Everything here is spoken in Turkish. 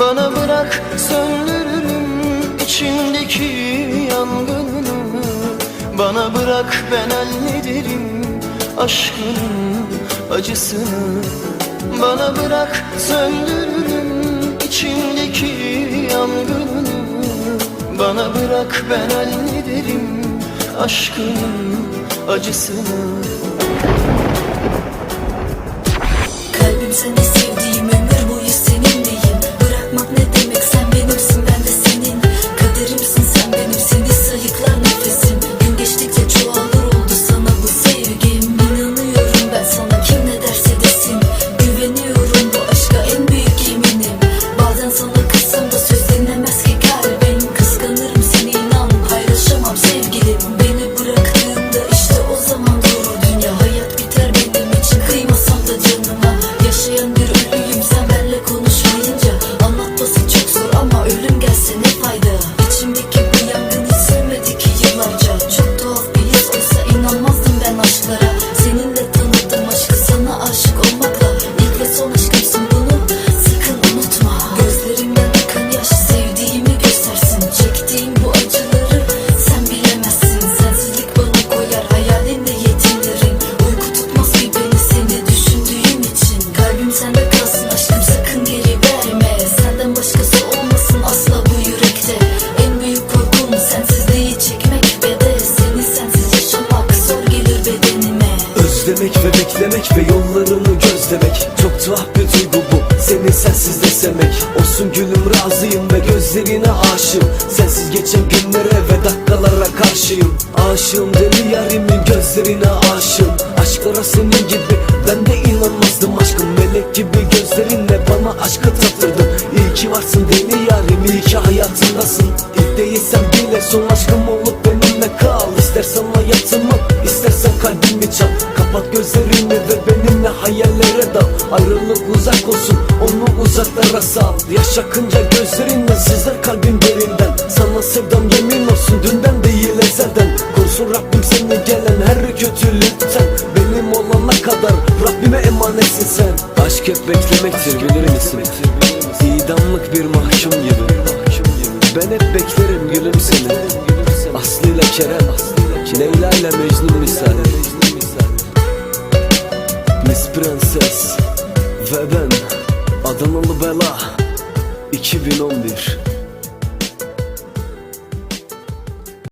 Bana bırak söndürürüm içindeki yangını Bana bırak ben hallederim aşkının acısını. Bana bırak söndürürüm içindeki yangını Bana bırak ben hallederim aşkının acısını. Kalbim seni Özlemek ve beklemek ve yollarını gözlemek. Çok tuhaf bir duygu bu seni sensiz desemek. Olsun gülüm razıyım ve gözlerine aşığım. Sensiz geçen günlere ve dakikalara karşıyım. Aşığım deli yarimin gözlerine aşığım. Aşklara senin gibi ben de inanmazdım. Aşkım Melek gibi gözlerinle bana aşkı tattırdın. İyi ki varsın deli yarim iyi ki hayatımdasın Kapat gözlerini ve benimle hayallere dal Ayrılık uzak olsun onu uzaklara sal. Yaş akınca gözlerinle sızlar kalbim derinden. Sana sevdam yemin olsun dünden değil ezelden. Korusun Rabbim seni gelen her kötülükten. Benim olana kadar Rabbime emanetsin sen. Aşk hep beklemektir bilir misin? İdamlık bir mahkum gibi. Ben hep beklerim gülüm seni. Aslı ile Kerem. Leyla ile Mecnun misali Prenses Ve ben Adanalı Bela 2011